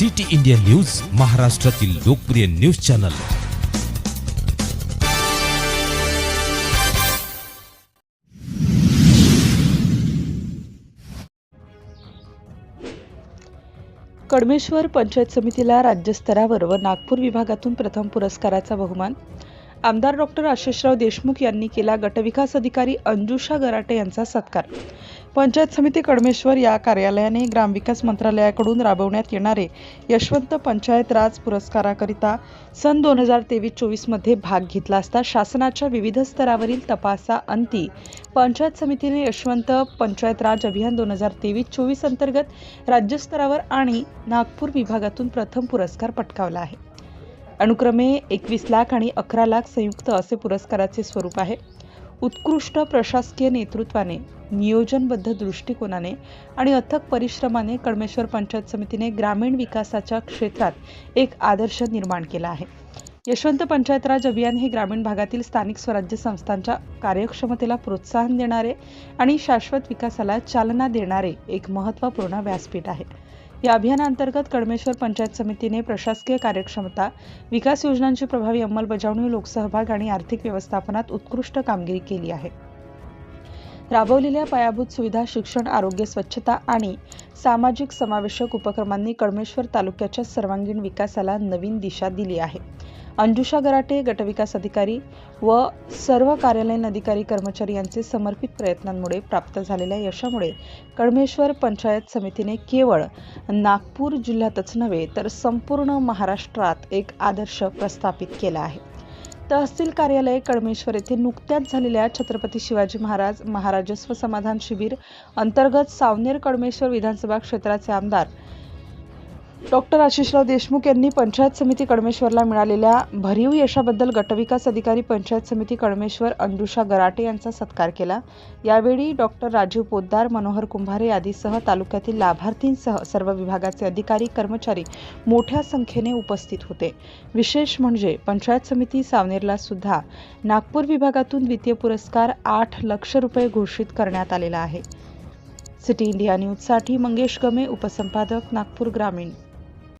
City India news महाराष्ट्रातील लोकप्रिय news channel. Kadmeshwar panchayat समितीला राज्यस्तरावर व नागपूर विभागातून प्रथम पुरस्काराचा बहुमान. आमदार डॉक्टर आशिषराव देशमुख यांनी केला गटविकास अधिकारी अंजुषा गराटे यांचा सत्कार. पंचायत समिती कडमेश्वर या कार्यालयाने ग्रामविकास मंत्रालयाकडून राबवण्यात येणारे यशवंत पंचायत राज पुरस्काराकरिता सन दोन हजार तेवीस चोवीसमध्ये भाग घेतला असता शासनाच्या विविध स्तरावरील तपासा अंती पंचायत समितीने यशवंत पंचायत राज अभियान दोन हजार तेवीस चोवीस अंतर्गत राज्यस्तरावर आणि नागपूर विभागातून प्रथम पुरस्कार पटकावला आहे. अनुक्रमे एकवीस लाख आणि अकरा लाख संयुक्त असे पुरस्काराचे स्वरूप आहे. उत्कृष्ट प्रशासकीय नेतृत्वाने नियोजनबद्ध दृष्टिकोनाने आणि अथक परिश्रमाने कडमेश्वर पंचायत समितीने ग्रामीण विकासाच्या क्षेत्रात एक आदर्श निर्माण केला आहे. यशवंत पंचायत राज अभियान हे ग्रामीण भागातील स्थानिक स्वराज्य संस्थांच्या कार्यक्षमतेला प्रोत्साहन देणारे आणि शाश्वत विकासाला चालना देणारे एक महत्त्वपूर्ण व्यासपीठ आहे. या अभियानांतर्गत कडमेश्वर पंचायत समितीने प्रशासकीय कार्यक्षमता विकास योजनांची प्रभावी अंमलबजावणी लोकसहभाग आणि आर्थिक व्यवस्थापनात उत्कृष्ट कामगिरी केली आहे. राबवलेल्या पायाभूत सुविधा शिक्षण आरोग्य स्वच्छता आणि सामाजिक समावेशक उपक्रमांनी कडमेश्वर तालुक्याच्या सर्वांगीण विकासाला नवीन दिशा दिली आहे. अंजुषा गराटे गटविकास अधिकारी व सर्व कार्यालयीन अधिकारी कर्मचारी यांचे समर्पित प्रयत्नांमुळे प्राप्त झालेल्या यशामुळे कडमेश्वर पंचायत समितीने केवळ नागपूर जिल्ह्यातच नव्हे तर संपूर्ण महाराष्ट्रात एक आदर्श प्रस्थापित केला आहे. तहसील कार्यालय कडमेश्वर येथे नुकत्याच झालेल्या छत्रपती शिवाजी महाराज महाराजस्व समाधान शिबिर अंतर्गत सावनेर कडमेश्वर विधानसभा क्षेत्राचे आमदार डॉक्टर आशिषराव देशमुख यांनी पंचायत समिती कडमेश्वरला मिळालेल्या भरीव यशाबद्दल गटविकास अधिकारी पंचायत समिती कडमेश्वर अंजुषा गराटे यांचा सत्कार केला. यावेळी डॉक्टर राजीव पोद्दार मनोहर कुंभारे आदीसह तालुक्यातील लाभार्थींसह सर्व विभागाचे अधिकारी कर्मचारी मोठ्या संख्येने उपस्थित होते. विशेष म्हणजे पंचायत समिती सावनेरला सुद्धा नागपूर विभागातून द्वितीय पुरस्कार आठ लक्ष रुपये घोषित करण्यात आलेला आहे. सिटी इंडिया न्यूजसाठी मंगेश गमे उपसंपादक नागपूर ग्रामीण.